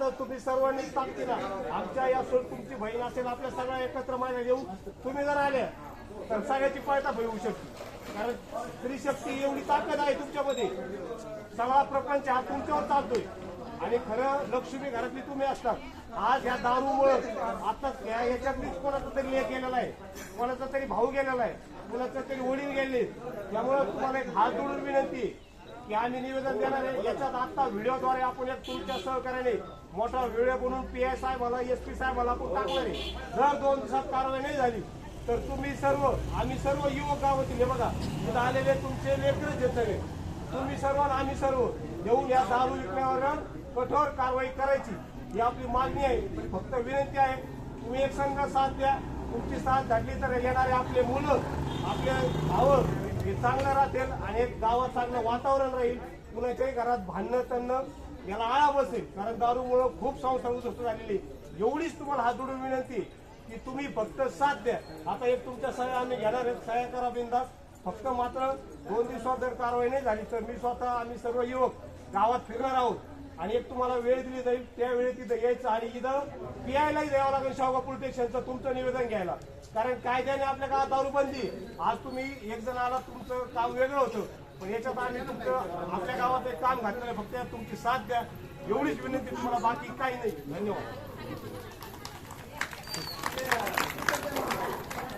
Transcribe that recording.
तुम्ही सर्वांनी ताकदीला आमच्या या सोड तुमची बहीण असेल आपल्या सगळ्या एकत्र महिला येऊन तुम्ही जर आल्या तर सगळ्याची पायता होऊ शकते. कारण स्त्री शक्ती एवढी ताकद आहे तुमच्यामध्ये. सगळा प्रपंच हा तुमच्यावर चालतोय. आणि खरं लक्ष्मी घरातली तुम्ही असतात आज या दारूमुळे आता या कोणाचा तरी लेख गेलेला आहे. कोणाचा तरी भाऊ गेलेला आहे. कोणाचा तरी वडील गेले. त्यामुळे तुम्हाला एक हात जोडून विनंती आहे. की आम्ही निवेदन देणार आहे. याच्यात आता व्हिडिओद्वारे आपण एक तुमच्या सहकार्याने मोठा व्हिडिओ बनवून पी आय साहेबाला एस पी साहेबाला आपण टाकणार आहे. जर दोन दिवसात कारवाई नाही झाली तर तुम्ही सर्व आम्ही सर्व युवक गावातील बघा. इथं आलेले तुमचे लेकरच येत सगळे तुम्ही सर्व आम्ही सर्व येऊन या दारू विकण्यावर कठोर कारवाई करायची. ही आपली मागणी आहे. फक्त विनंती आहे तुम्ही एक संघ साथ द्या. तुमची साथ झाली तर येणारे आपले मुलं आपले भाव चांगलं राहतील आणि एक गावात चांगलं वातावरण राहील. कुणाच्याही घरात भांडणं त्यांना याला आळा बसेल. कारण दारूमुळं खूप संसार झालेली एवढीच तुम्हाला हात जोडून विनंती की तुम्ही फक्त साथ द्या. आता एक तुमच्या सह्या आम्ही घेणार आहेत. सह्या करा बिंदास. फक्त मात्र दोन दिवसात जर कारवाई नाही झाली तर मी स्वतः आम्ही सर्व युवक गावात फिरणार आहोत. आणि एक तुम्हाला वेळ दिली जाईल त्या वेळेत तिथं यायचं आणि इथं पियायलाही द्यावं लागेल शाहगा पोलीस स्टेशनचं तुमचं निवेदन घ्यायला. कारण कायद्याने आपल्या गावात दारूबंदी आज तुम्ही एक जण आला तुमचं काम वेगळं होतं. पण याच्यात आम्ही तुमचं आपल्या गावात एक काम घातलेलं आहे. फक्त तुमची साथ द्या. एवढीच विनंती तुम्हाला बाकी काही नाही. धन्यवाद.